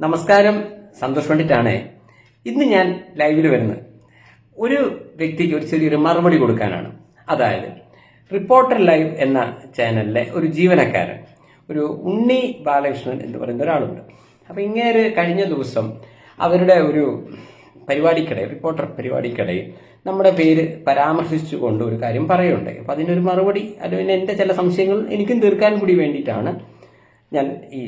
നമസ്കാരം. സന്തോഷ് പണ്ഡിറ്റാണ്. ഇന്ന് ഞാൻ ലൈവിൽ വരുന്നത് ഒരു വ്യക്തിക്ക് ഒരു ചെറിയൊരു മറുപടി കൊടുക്കാനാണ്. അതായത് റിപ്പോർട്ടർ ലൈവ് എന്ന ചാനലിലെ ഒരു ജീവനക്കാരൻ ഒരു ഉണ്ണി ബാലകൃഷ്ണൻ എന്ന് പറയുന്ന ഒരാളുണ്ട്. അപ്പൊ ഇങ്ങേര് കഴിഞ്ഞ ദിവസം അവരുടെ ഒരു പരിപാടിക്കിടയിൽ റിപ്പോർട്ടർ പരിപാടിക്കിടയിൽ നമ്മുടെ പേര് പരാമർശിച്ചുകൊണ്ട് ഒരു കാര്യം പറയുണ്ടായി അപ്പൊ അതിനൊരു മറുപടി അല്ലെങ്കിൽ എന്റെ ചില സംശയങ്ങൾ എനിക്കും തീർക്കാൻ കൂടി വേണ്ടിയിട്ടാണ് ഞാൻ ഈ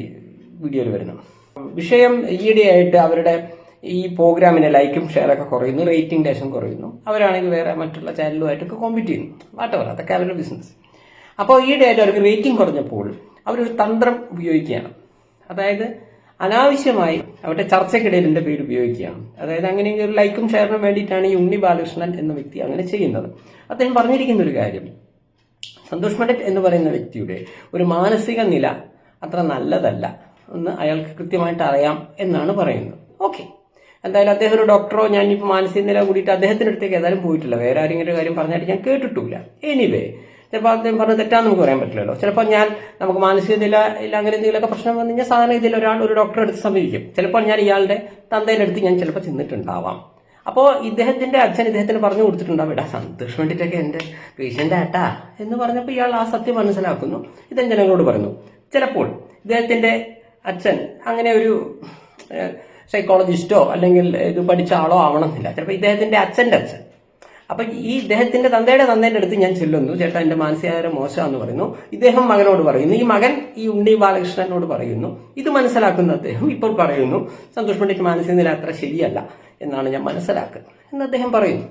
വീഡിയോയിൽ വരുന്നത്. വിഷയം ഈയിടെയായിട്ട് അവരുടെ ഈ പ്രോഗ്രാമിന് ലൈക്കും ഷെയറൊക്കെ കുറയുന്നു റേറ്റിംഗ് ലേശം കുറയുന്നു. അവരാണെങ്കിൽ വേറെ മറ്റുള്ള ചാനലുമായിട്ടൊക്കെ കോമ്പീറ്റ് ചെയ്യുന്നു. വാട്ടവർ അതൊക്കെ അവരുടെ ബിസിനസ് അപ്പോൾ ഈയിടെയായിട്ട് അവർക്ക് റേറ്റിംഗ് കുറഞ്ഞപ്പോൾ അവരൊരു തന്ത്രം ഉപയോഗിക്കുകയാണ്. അതായത് അനാവശ്യമായി അവരുടെ ചർച്ചയ്ക്കിടയിൽ എന്റെ പേര് ഉപയോഗിക്കുകയാണ്. അതായത് അങ്ങനെ ഒരു ലൈക്കും ഷെയറിനും വേണ്ടിയിട്ടാണ് ഈ ഉണ്ണി ബാലകൃഷ്ണൻ എന്ന വ്യക്തി അങ്ങനെ ചെയ്യുന്നത്. അദ്ദേഹം പറഞ്ഞിരിക്കുന്ന ഒരു കാര്യം സന്തോഷ് മഡറ്റ് എന്ന് പറയുന്ന വ്യക്തിയുടെ ഒരു മാനസിക നില അത്ര നല്ലതല്ല. എന്ന് അയാൾക്ക് കൃത്യമായിട്ട് അറിയാം എന്നാണ് പറയുന്നത്. ഓക്കെ എന്തായാലും അദ്ദേഹം ഒരു ഡോക്ടറോ ഞാനിപ്പോൾ മാനസിക നില കൂടിയിട്ട് അദ്ദേഹത്തിന്റെ അടുത്തേക്ക് ഏതായാലും പോയിട്ടില്ല. വേറെ ആരെങ്കിലും കാര്യം പറഞ്ഞായിട്ട് ഞാൻ കേട്ടിട്ടില്ല. എനിവേ ചിലപ്പോൾ അദ്ദേഹം പറഞ്ഞത് തെറ്റാന്ന് നമുക്ക് പറയാൻ പറ്റില്ലല്ലോ. ചിലപ്പോൾ ഞാൻ നമുക്ക് മാനസിക നില ഇല്ല അങ്ങനെ എന്തെങ്കിലുമൊക്കെ പ്രശ്നം വന്നു കഴിഞ്ഞാൽ സാധാരണ ഇതിൽ ഒരാൾ ഒരു ഡോക്ടറെ അടുത്ത് സമീപിക്കും. ചിലപ്പോൾ ഞാൻ ഇയാളുടെ തന്തേന്റെ അടുത്ത് ഞാൻ ചിലപ്പോൾ ചെന്നിട്ടുണ്ടാവാം. അപ്പോൾ ഇദ്ദേഹത്തിന്റെ അച്ഛൻ ഇദ്ദേഹത്തിന് പറഞ്ഞു കൊടുത്തിട്ടുണ്ടാവും ഇടാ സന്തോഷം വേണ്ടിയിട്ടൊക്കെ എന്റെ പേഷ്യന്റ് ആട്ടാ എന്ന് പറഞ്ഞപ്പോൾ ഇയാൾ ആ സത്യം മനസ്സിലാക്കുന്നു. ഇദ്ദേഹം ജനങ്ങളോട് പറഞ്ഞു ചിലപ്പോൾ ഇദ്ദേഹത്തിന്റെ അച്ഛൻ അങ്ങനെ ഒരു സൈക്കോളജിസ്റ്റോ അല്ലെങ്കിൽ ഇത് പഠിച്ച ആളോ ആവണമെന്നില്ല. ചിലപ്പോൾ ഇദ്ദേഹത്തിന്റെ അച്ഛന്റെ അച്ഛൻ. അപ്പൊ ഈ ഇദ്ദേഹത്തിന്റെ തന്തയുടെ തന്തയുടെ അടുത്ത് ഞാൻ ചെല്ലുന്നു. ചേട്ടാ എന്റെ മാനസികാരം മോശമാണെന്ന് പറയുന്നു. ഇദ്ദേഹം മകനോട് പറയുന്നു. ഈ മകൻ ഈ ഉണ്ണി ബാലകൃഷ്ണനോട് പറയുന്നു. ഇത് മനസ്സിലാക്കുന്ന അദ്ദേഹം ഇപ്പോൾ പറയുന്നു സന്തോഷ് പണ്ഡിറ്റ് മാനസിക നില അത്ര ശരിയല്ല എന്നാണ് ഞാൻ മനസ്സിലാക്കുന്നത്. എന്ന് അദ്ദേഹം പറയുന്നു.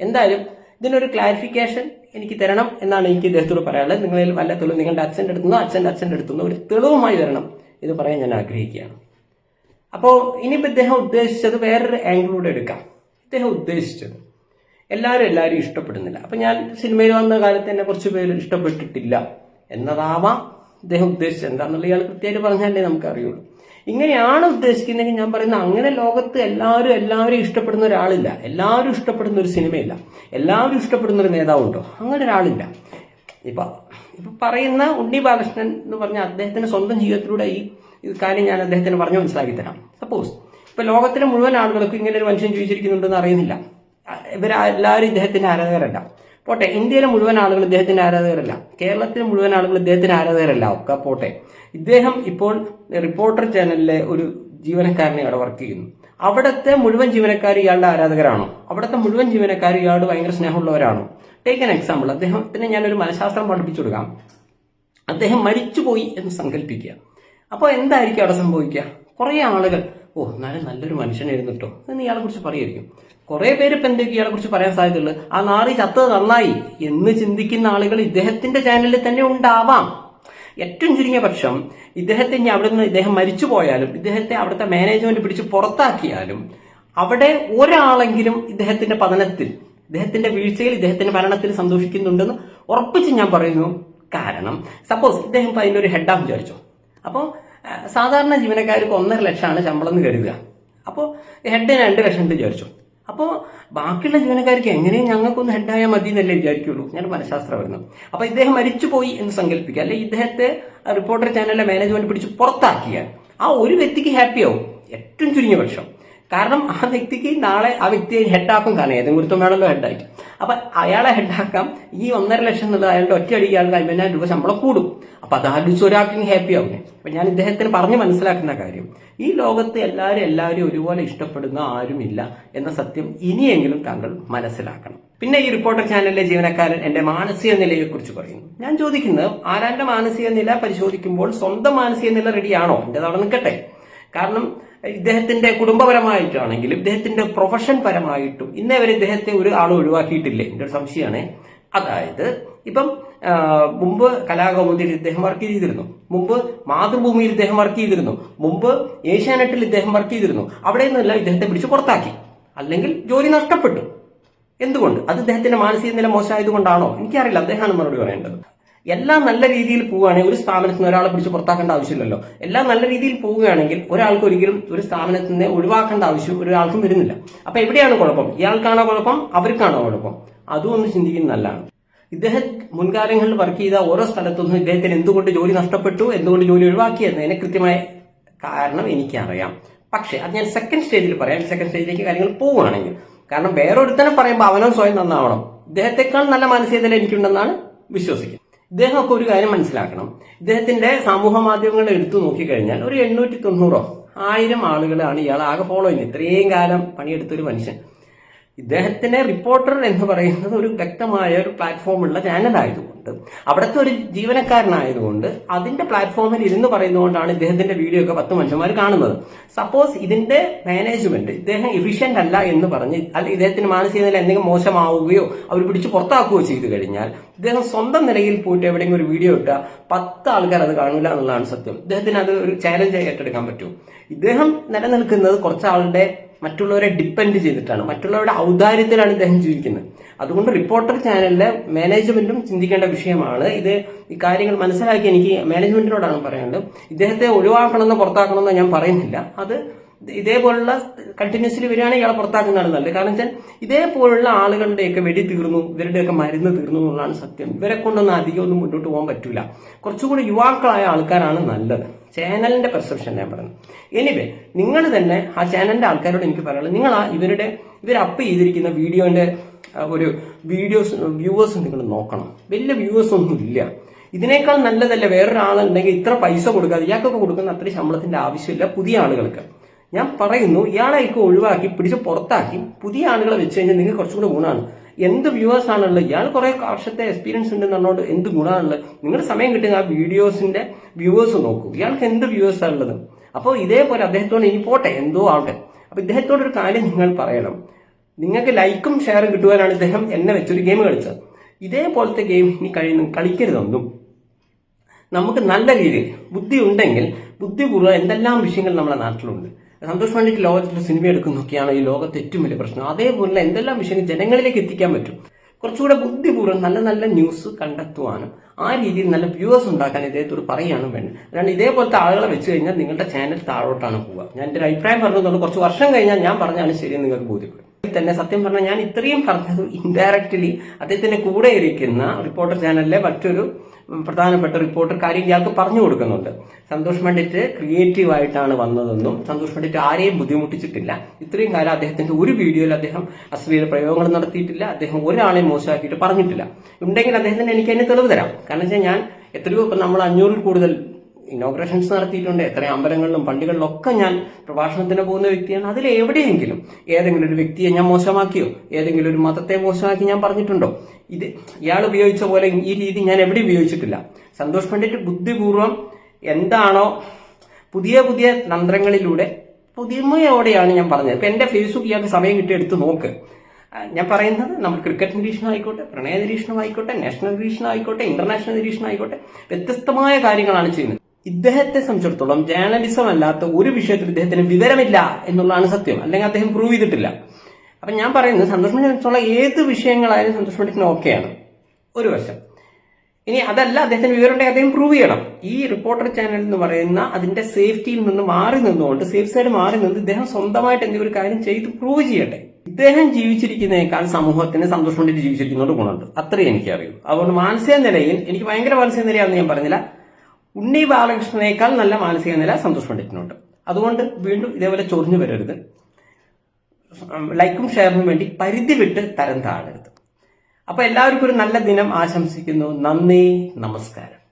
എന്തായാലും ഇതിനൊരു ക്ലാരിഫിക്കേഷൻ എനിക്ക് തരണം എന്നാണ് എനിക്ക് ഇദ്ദേഹത്തോട് പറയാനുള്ളത്. നിങ്ങളിൽ വല്ല തെളിവ് നിങ്ങളുടെ അച്ഛന്റെ അടുത്തുനിന്നോ അച്ഛന്റെ അച്ഛന്റെ അടുത്തുനിന്നോ ഒരു തെളിവുമായി തരണം. ഇത് പറയാൻ ഞാൻ ആഗ്രഹിക്കുകയാണ്. അപ്പോൾ ഇനിയിപ്പോൾ ഇദ്ദേഹം ഉദ്ദേശിച്ചത് വേറൊരു ആംഗിളിലൂടെ എടുക്കാം. ഇദ്ദേഹം ഉദ്ദേശിച്ചത് എല്ലാവരും എല്ലാവരും ഇഷ്ടപ്പെടുന്നില്ല. അപ്പം ഞാൻ സിനിമയിൽ വന്ന കാലത്ത് എന്നെ കുറച്ച് പേര് ഇഷ്ടപ്പെട്ടിട്ടില്ല എന്നതാവാം ഇദ്ദേഹം ഉദ്ദേശിച്ചത് എന്താണെന്നുള്ള ഇയാൾ കൃത്യമായിട്ട് പറഞ്ഞാലേ നമുക്ക് അറിയുള്ളൂ ഇങ്ങനെയാണ് ഉദ്ദേശിക്കുന്നതെങ്കിൽ ഞാൻ പറയുന്നത് അങ്ങനെ ലോകത്ത് എല്ലാവരും എല്ലാവരും ഇഷ്ടപ്പെടുന്ന ഒരാളില്ല. എല്ലാവരും ഇഷ്ടപ്പെടുന്ന ഒരു സിനിമയില്ല. എല്ലാവരും ഇഷ്ടപ്പെടുന്ന ഒരു നേതാവുണ്ടോ? അങ്ങനെ ഒരാളില്ല. ഇപ്പൊ ഇപ്പൊ പറയുന്ന ഉണ്ണി ബാലകൃഷ്ണൻ എന്ന് പറഞ്ഞ അദ്ദേഹത്തിന്റെ സ്വന്തം ജീവിതത്തിലൂടെ ഈ ഈ കാര്യം ഞാൻ അദ്ദേഹത്തിന് പറഞ്ഞു മനസ്സിലാക്കി തരാം. സപ്പോസ് ഇപ്പൊ ലോകത്തിലെ മുഴുവൻ ആളുകൾക്കും ഇങ്ങനെ ഒരു മനുഷ്യൻ ജീവിച്ചിരിക്കുന്നുണ്ടെന്ന് അറിയുന്നില്ല. ഇവരെല്ലാവരും ഇദ്ദേഹത്തിന്റെ ആരാധകരല്ല. പോട്ടെ ഇന്ത്യയിലെ മുഴുവൻ ആളുകൾ ഇദ്ദേഹത്തിന്റെ ആരാധകരല്ല. കേരളത്തിലെ മുഴുവൻ ആളുകൾ ഇദ്ദേഹത്തിന്റെ ആരാധകരല്ല. ഒക്കെ പോട്ടെ. ഇദ്ദേഹം ഇപ്പോൾ റിപ്പോർട്ടർ ചാനലിലെ ഒരു ജീവനക്കാരനെ അവിടെ വർക്ക് ചെയ്യുന്നു. അവിടുത്തെ മുഴുവൻ ജീവനക്കാർ ഇയാളുടെ ആരാധകരാണോ. അവിടുത്തെ മുഴുവൻ ജീവനക്കാർ ഇയാളോട് ഭയങ്കര സ്നേഹമുള്ളവരാണോ? ടേക്ക് എൻ എക്സാമ്പിൾ അദ്ദേഹത്തിന് ഞാനൊരു മനഃശാസ്ത്രം പഠിപ്പിച്ചു കൊടുക്കാം. അദ്ദേഹം മരിച്ചുപോയി എന്ന് സങ്കല്പിക്കുക അപ്പോൾ എന്തായിരിക്കും അവിടെ സംഭവിക്കുക? കുറേ ആളുകൾ ഓ എന്നാലും നല്ലൊരു മനുഷ്യനായിരുന്നു കേട്ടോ എന്ന് ഇയാളെ കുറിച്ച് പറയായിരിക്കും കുറേ പേര് ഇപ്പം എന്തൊക്കെ ഇയാളെ കുറിച്ച് പറയാൻ സാധ്യതയുള്ളത് ആ നാറി ചത്തത് നന്നായി. എന്ന് ചിന്തിക്കുന്ന ആളുകൾ ഇദ്ദേഹത്തിന്റെ ചാനലിൽ തന്നെ ഉണ്ടാവാം. ഏറ്റവും ചുരുങ്ങിയ പക്ഷം ഇദ്ദേഹത്തെ ഇനി അവിടെ നിന്ന് ഇദ്ദേഹം മരിച്ചു പോയാലും ഇദ്ദേഹത്തെ അവിടുത്തെ മാനേജ്മെന്റ് പിടിച്ച് പുറത്താക്കിയാലും അവിടെ ഒരാളെങ്കിലും ഇദ്ദേഹത്തിന്റെ പതനത്തിൽ ഇദ്ദേഹത്തിന്റെ വീഴ്ചയിൽ ഇദ്ദേഹത്തിന്റെ മരണത്തിൽ സന്തോഷിക്കുന്നുണ്ടെന്ന് ഉറപ്പിച്ച് ഞാൻ പറയുന്നു. കാരണം സപ്പോസ് ഇദ്ദേഹം അതിനൊരു ഹെഡാം വിചാരിച്ചു. അപ്പോൾ സാധാരണ ജീവനക്കാർക്ക് ഒന്നര ലക്ഷമാണ് ശമ്പളം എന്ന് കരുതുക. അപ്പോൾ ഹെഡിന് രണ്ട് ലക്ഷം എന്ന് വിചാരിച്ചു. അപ്പോൾ ബാക്കിയുള്ള ജീവനക്കാർക്ക് എങ്ങനെയും ഞങ്ങൾക്കൊന്ന് ഹെഡായാൽ മതി എന്നല്ലേ വിചാരിക്കുള്ളൂ. ഞാൻ മനഃശാസ്ത്രമായിരുന്നു അപ്പോൾ ഇദ്ദേഹം മരിച്ചുപോയി എന്ന് സങ്കല്പിക്കുക. അല്ലെ ഇദ്ദേഹത്തെ റിപ്പോർട്ടർ ചാനലിലെ മാനേജ്മെന്റ് പിടിച്ച് പുറത്താക്കിയാൽ ആ ഒരു വ്യക്തിക്ക് ഹാപ്പിയാവും ഏറ്റവും ചുരുങ്ങിയ പക്ഷം. കാരണം ആ വ്യക്തിക്ക് നാളെ ആ വ്യക്തിയെ ഹെഡാക്കും കാരണം ഏതെങ്കിലും ഒരുത്തം വേണമല്ലോ ഹെഡായിട്ട് അപ്പൊ അയാളെ ഹെഡാക്കാം ഈ ഒന്നര ലക്ഷം എന്നുള്ളത് അയാളുടെ ഒറ്റയടിക്ക് അയാൾക്ക് അമ്പതിനായിരം രൂപ ശമ്പളം കൂടും. അപ്പൊ അത് ആലോചിച്ച് ഒരാൾക്കും ഹാപ്പി ആവുന്നേ അപ്പൊ ഞാൻ ഇദ്ദേഹത്തിന് പറഞ്ഞ് മനസ്സിലാക്കുന്ന കാര്യം ഈ ലോകത്ത് എല്ലാവരും എല്ലാവരും ഒരുപോലെ ഇഷ്ടപ്പെടുന്ന ആരുമില്ല എന്ന സത്യം ഇനിയെങ്കിലും താങ്കൾ മനസ്സിലാക്കണം. പിന്നെ ഈ റിപ്പോർട്ടർ ചാനലിലെ ജീവനക്കാരൻ എന്റെ മാനസിക നിലയെ കുറിച്ച് പറയുന്നു. ഞാൻ ചോദിക്കുന്നത് ആരാന്റെ മാനസിക നില പരിശോധിക്കുമ്പോൾ സ്വന്തം മാനസിക നില റെഡിയാണോ എന്റെ അവിടെ നിൽക്കട്ടെ. കാരണം ഇദ്ദേഹത്തിന്റെ കുടുംബപരമായിട്ടാണെങ്കിലും ഇദ്ദേഹത്തിന്റെ പ്രൊഫഷൻ പരമായിട്ടും ഇന്നേ വരെ ഇദ്ദേഹത്തെ ഒരു ആൾ ഒഴിവാക്കിയിട്ടില്ലേ. എന്റെ ഒരു സംശയമാണ്. അതായത് ഇപ്പം മുമ്പ് കലാകൗമുദിയിൽ ഇദ്ദേഹം വർക്ക് ചെയ്തിരുന്നു. മുമ്പ് മാതൃഭൂമിയിൽ ഇദ്ദേഹം വർക്ക് ചെയ്തിരുന്നു. മുമ്പ് ഏഷ്യാനെറ്റിൽ ഇദ്ദേഹം വർക്ക് ചെയ്തിരുന്നു. അവിടെ നിന്നെല്ലാം ഇദ്ദേഹത്തെ പിടിച്ച് പുറത്താക്കി. അല്ലെങ്കിൽ ജോലി നഷ്ടപ്പെട്ടു. എന്തുകൊണ്ട്? അത് ഇദ്ദേഹത്തിന്റെ മാനസിക നില മോശമായതുകൊണ്ടാണോ? എനിക്കറിയില്ല. അദ്ദേഹമാണ് മറുപടി പറയേണ്ടത്. എല്ലാം നല്ല രീതിയിൽ പോവുകയാണെങ്കിൽ ഒരു സ്ഥാപനത്തിൽ നിന്ന് ഒരാളെ പിടിച്ച് പുറത്താക്കേണ്ട ആവശ്യമില്ലല്ലോ. എല്ലാം നല്ല രീതിയിൽ പോവുകയാണെങ്കിൽ ഒരാൾക്ക് ഒരിക്കലും ഒരു സ്ഥാപനത്തിൽ നിന്ന് ഒഴിവാക്കേണ്ട ആവശ്യം ഒരാൾക്കും വരുന്നില്ല. അപ്പൊ എവിടെയാണ് കുഴപ്പം? ഇയാൾക്കാണോ കുഴപ്പം? അവർക്കാണോ കുഴപ്പം? അതും ഒന്ന് ചിന്തിക്കുന്നത് നല്ലതാണ്. ഇദ്ദേഹം മുൻകാലങ്ങളിൽ വർക്ക് ചെയ്ത ഓരോ സ്ഥലത്തുനിന്നും ഇദ്ദേഹത്തിന് എന്തുകൊണ്ട് ജോലി നഷ്ടപ്പെട്ടു എന്തുകൊണ്ട് ജോലി ഒഴിവാക്കി എന്നതിന് കൃത്യമായ കാരണം എനിക്കറിയാം. പക്ഷേ അത് ഞാൻ സെക്കൻഡ് സ്റ്റേജിൽ പറയാം. സെക്കൻഡ് സ്റ്റേജിലേക്ക് കാര്യങ്ങൾ പോവുകയാണെങ്കിൽ. കാരണം വേറൊരുത്തനെ പറയുമ്പോൾ അവനോ സ്വയം നന്നാവണം. ഇദ്ദേഹത്തെക്കാൾ നല്ല മാനസികതയിൽ എനിക്കുണ്ടെന്നാണ് വിശ്വസിക്കുന്നത്. ഇദ്ദേഹമൊക്കെ ഒരു കാര്യം മനസ്സിലാക്കണം. ഇദ്ദേഹത്തിന്റെ സമൂഹ മാധ്യമങ്ങൾ എടുത്തു നോക്കിക്കഴിഞ്ഞാൽ ഒരു എണ്ണൂറ്റി തൊണ്ണൂറോ ആയിരം ആളുകളാണ് ഇയാൾ ആകെ ഫോളോ ചെയ്യുന്നത്. ഇത്രയും കാലം പണിയെടുത്തൊരു മനുഷ്യൻ. ഇദ്ദേഹത്തിന് റിപ്പോർട്ടർ എന്ന് പറയുന്നത് ഒരു വ്യക്തമായ ഒരു പ്ലാറ്റ്ഫോമുള്ള ചാനൽ ആയതുകൊണ്ട് അവിടുത്തെ ഒരു ജീവനക്കാരനായതുകൊണ്ട് അതിന്റെ പ്ലാറ്റ്ഫോമിൽ ഇരുന്ന് പറയുന്നതുകൊണ്ടാണ് ഇദ്ദേഹത്തിന്റെ വീഡിയോ ഒക്കെ പത്ത് മനുഷ്യന്മാർ കാണുന്നത്. സപ്പോസ് ഇതിന്റെ മാനേജ്മെന്റ് ഇദ്ദേഹം എഫിഷ്യന്റ് അല്ല എന്ന് പറഞ്ഞ് അല്ല ഇദ്ദേഹത്തിന് മാനസിക നില എന്തെങ്കിലും മോശമാവുകയോ അവർ പിടിച്ച് പുറത്താക്കുകയോ ചെയ്തു കഴിഞ്ഞാൽ ഇദ്ദേഹം സ്വന്തം നിലയിൽ പോയിട്ട് എവിടെയെങ്കിലും ഒരു വീഡിയോ ഇട്ടാൽ പത്ത് ആൾക്കാർ അത് കാണില്ല എന്നുള്ളതാണ് സത്യം. ഇദ്ദേഹത്തിന് അത് ഒരു ചാലഞ്ചായി ഏറ്റെടുക്കാൻ പറ്റും. ഇദ്ദേഹം നിലനിൽക്കുന്നത് കുറച്ചാളുടെ മറ്റുള്ളവരെ ഡിപ്പെൻഡ് ചെയ്തിട്ടാണ്. മറ്റുള്ളവരുടെ ഔദാര്യത്തിലാണ് ഇദ്ദേഹം ജീവിക്കുന്നത്. അതുകൊണ്ട് റിപ്പോർട്ടർ ചാനലിലെ മാനേജ്മെന്റും ചിന്തിക്കേണ്ട വിഷയമാണ്. ഇത് ഈ കാര്യങ്ങൾ മനസ്സിലാക്കി എനിക്ക് മാനേജ്മെന്റിനോടാണ് പറയുന്നത് ഇദ്ദേഹത്തെ ഒഴിവാക്കണമെന്നോ പുറത്താക്കണമെന്നോ ഞാൻ പറയുന്നില്ല. അത് ഇതേപോലുള്ള കണ്ടിന്യൂസ്ലി വരികയാണെങ്കിൽ ഇയാളെ പുറത്താക്കുന്നതാണ് നല്ലത്. കാരണം വെച്ചാൽ ഇതേപോലുള്ള ആളുകളുടെയൊക്കെ വെടി തീർന്നു ഇവരുടെയൊക്കെ മരുന്ന് തീർന്നു എന്നുള്ളതാണ് സത്യം. ഇവരെ കൊണ്ടൊന്നും അധികം ഒന്നും മുന്നോട്ട് പോകാൻ പറ്റൂല. കുറച്ചുകൂടി യുവാക്കളായ ആൾക്കാരാണ് നല്ലത്. ചാനലിന്റെ പെർസെപ്ഷൻ ഞാൻ പറയുന്നത് എനിവേ നിങ്ങൾ തന്നെ ആ ചാനലിന്റെ ആൾക്കാരോട് എനിക്ക് പറയാനുള്ളത് നിങ്ങൾ ആ ഇവരുടെ ഇവർ അപ്പ് ചെയ്തിരിക്കുന്ന വീഡിയോന്റെ ഒരു വീഡിയോസ് വ്യൂവേഴ്സ് നിങ്ങൾ നോക്കണം. വലിയ വ്യൂവേഴ്സ് ഒന്നും ഇല്ല. ഇതിനേക്കാൾ നല്ലതല്ല വേറൊരാളുണ്ടെങ്കിൽ ഇത്ര പൈസ കൊടുക്കാതെ ഇയാൾക്കൊക്കെ കൊടുക്കുന്ന അത്ര ശമ്പളത്തിന്റെ ആവശ്യമില്ല പുതിയ ആളുകൾക്ക്. ഞാൻ പറയുന്നു ഇയാളെയൊക്കെ ഒഴിവാക്കി പിടിച്ച് പുറത്താക്കി പുതിയ ആളുകളെ വെച്ച് കഴിഞ്ഞാൽ നിങ്ങൾക്ക് കുറച്ചും കൂടെ ഗുണമാണ്. എന്ത് വ്യൂവേഴ്സ് ആണുള്ളത്? ഇയാൾ കുറെ വർഷത്തെ എക്സ്പീരിയൻസ് ഉണ്ടെന്ന് പറഞ്ഞുകൊണ്ട് എന്ത് ഗുണമാണുള്ളത് നിങ്ങളുടെ സമയം കിട്ടുന്ന ആ വീഡിയോസിന്റെ വ്യൂവേഴ്സ് നോക്കൂ. ഇയാൾക്ക് എന്ത് വ്യൂവേഴ്സ് ആണുള്ളത്? അപ്പോൾ ഇതേപോലെ അദ്ദേഹത്തോട് ഇനി പോട്ടെ എന്തോ ആവട്ടെ. അപ്പൊ ഇദ്ദേഹത്തോട് ഒരു കാര്യം നിങ്ങൾ പറയണം. നിങ്ങൾക്ക് ലൈക്കും ഷെയറും കിട്ടുവാനാണ് ഇദ്ദേഹം എന്നെ വെച്ചൊരു ഗെയിം കളിച്ചത്. ഇതേപോലത്തെ ഗെയിം ഇനി കഴിയുന്നു കളിക്കരുതൊന്നും. നമുക്ക് നല്ല രീതിയിൽ ബുദ്ധി ഉണ്ടെങ്കിൽ ബുദ്ധിപൂർവം എന്തെല്ലാം വിഷയങ്ങൾ നമ്മുടെ നാട്ടിലുണ്ട്. സന്തോഷ് പണ്ഡിറ്റ് ലോകത്തിൽ സിനിമ എടുക്കുന്നൊക്കെയാണ് ഈ ലോകത്തെ ഏറ്റവും വലിയ പ്രശ്നം. അതേപോലെ എന്തെല്ലാം വിഷയം ജനങ്ങളിലേക്ക് എത്തിക്കാൻ പറ്റും? കുറച്ചുകൂടെ ബുദ്ധിപൂർവം നല്ല നല്ല ന്യൂസ് കണ്ടെത്തുവാനും ആ രീതിയിൽ നല്ല വ്യൂവേഴ്സ് ഉണ്ടാക്കാൻ ഇദ്ദേഹത്തോട് പറയുകയാണ് വേണ്ടത്. അല്ലാണ്ട് ഇതേപോലത്തെ ആളുകളെ വെച്ച് കഴിഞ്ഞാൽ നിങ്ങളുടെ ചാനൽ താഴോട്ടാണ് പോവുക. ഞാൻ എന്റെ ഒരു അഭിപ്രായം പറഞ്ഞതുകൊണ്ട് കുറച്ച് വർഷം കഴിഞ്ഞാൽ ഞാൻ പറഞ്ഞാലും ശരിയെന്ന് നിങ്ങൾക്ക് ബോധ്യപ്പെടും. തന്നെ സത്യം പറഞ്ഞാൽ ഞാൻ ഇത്രയും പറഞ്ഞത് ഇൻഡയറക്റ്റ്ലി അദ്ദേഹത്തിന്റെ കൂടെ ഇരിക്കുന്ന റിപ്പോർട്ടർ ചാനലിലെ മറ്റൊരു പ്രധാനപ്പെട്ട റിപ്പോർട്ടർ കാര്യം ഇയാൾക്ക് പറഞ്ഞു കൊടുക്കുന്നുണ്ട്. സന്തോഷ് പണ്ഡിറ്റ് ക്രിയേറ്റീവ് ആയിട്ടാണ് വന്നതെന്നും സന്തോഷ് പണ്ഡിറ്റ് ആരെയും ബുദ്ധിമുട്ടിച്ചിട്ടില്ല. ഇത്രയും കാലം അദ്ദേഹത്തിന്റെ ഒരു വീഡിയോയിൽ അദ്ദേഹം അശ്ലീല പ്രയോഗങ്ങൾ നടത്തിയിട്ടില്ല. അദ്ദേഹം ഒരാളെ മോശമാക്കിയിട്ട് പറഞ്ഞിട്ടില്ല. ഉണ്ടെങ്കിൽ അദ്ദേഹത്തിന് എനിക്ക് അതിന് തെളിവ് തരാം. കാരണം വെച്ചാൽ ഞാൻ എത്രയോ ഇപ്പം നമ്മൾ അഞ്ഞൂറിൽ കൂടുതൽ ഇനോഗ്രേഷൻസ് നടത്തിയിട്ടുണ്ട്. എത്ര അമ്പലങ്ങളിലും പള്ളികളിലൊക്കെ ഞാൻ പ്രഭാഷണത്തിന് പോകുന്ന വ്യക്തിയാണ്. അതിൽ എവിടെയെങ്കിലും ഏതെങ്കിലും ഒരു വ്യക്തിയെ ഞാൻ മോശമാക്കിയോ ഏതെങ്കിലും ഒരു മതത്തെ മോശമാക്കി ഞാൻ പറഞ്ഞിട്ടുണ്ടോ? ഇത് ഇയാൾ ഉപയോഗിച്ച പോലെ ഈ രീതി ഞാൻ എവിടെ ഉപയോഗിച്ചിട്ടില്ല. സന്തോഷ് പണ്ഡിറ്റ് ബുദ്ധിപൂർവം എന്താണോ പുതിയ പുതിയ തന്ത്രങ്ങളിലൂടെ പുതിയമയോടെയാണ് ഞാൻ പറഞ്ഞത്. ഇപ്പൊ എന്റെ ഫേസ്ബുക്ക് ഇയാൾക്ക് സമയം കിട്ടി എടുത്ത് നോക്ക്. ഞാൻ പറയുന്നത് നമ്മൾ ക്രിക്കറ്റ് നിരീക്ഷണം ആയിക്കോട്ടെ പ്രണയ നിരീക്ഷണം ആയിക്കോട്ടെ നാഷണൽ നിരീക്ഷണം ആയിക്കോട്ടെ ഇന്റർനാഷണൽ നിരീക്ഷണം ആയിക്കോട്ടെ വ്യത്യസ്തമായ കാര്യങ്ങളാണ് ചെയ്യുന്നത്. ഇദ്ദേഹത്തെ സംബന്ധിച്ചിടത്തോളം ജേർണലിസം അല്ലാത്ത ഒരു വിഷയത്തിൽ ഇദ്ദേഹത്തിന് വിവരമില്ല എന്നുള്ളതാണ് സത്യം. അല്ലെങ്കിൽ അദ്ദേഹം പ്രൂവ് ചെയ്തിട്ടില്ല. അപ്പൊ ഞാൻ പറയുന്നത് സന്തോഷ് പണ്ഡിറ്റിനുള്ള ഏത് വിഷയങ്ങളായാലും സന്തോഷ് മണിക്കിന് ഓക്കെയാണ്. ഒരു വശം. ഇനി അതല്ല അദ്ദേഹത്തിന് വിവരമുണ്ടെങ്കിൽ അദ്ദേഹം പ്രൂവ് ചെയ്യണം. ഈ റിപ്പോർട്ടർ ചാനൽ എന്ന് പറയുന്ന അതിന്റെ സേഫ്റ്റിയിൽ നിന്ന് മാറി നിന്നുകൊണ്ട് സേഫ് സൈഡ് മാറി നിന്ന് ഇദ്ദേഹം സ്വന്തമായിട്ട് എന്തെങ്കിലും ഒരു കാര്യം ചെയ്ത് പ്രൂവ് ചെയ്യട്ടെ. ഇദ്ദേഹം ജീവിച്ചിരിക്കുന്നേക്കാൾ സമൂഹത്തിന് സന്തോഷം കൊണ്ടിട്ട് ജീവിച്ചിരിക്കുന്നതുകൊണ്ട് ഗുണമുണ്ട്. അത്രയും എനിക്കറിയൂ. അതുകൊണ്ട് മാനസിക നിലയിൽ എനിക്ക് ഭയങ്കര മാനസിക നിലയാണെന്ന് ഞാൻ പറഞ്ഞില്ല. ഉണ്ണി ബാലകൃഷ്ണനേക്കാൾ നല്ല മാനസിക നില സന്തോഷ് പണ്ഡിറ്റിനുണ്ട്. അതുകൊണ്ട് വീണ്ടും ഇതേപോലെ ചൊറിഞ്ഞു വരരുത്. ലൈക്കും ഷെയറിനും വേണ്ടി പരിധി വിട്ട് തരം താഴരുത്. അപ്പൊ എല്ലാവർക്കും ഒരു നല്ല ദിനം ആശംസിക്കുന്നു. നന്ദി നമസ്കാരം.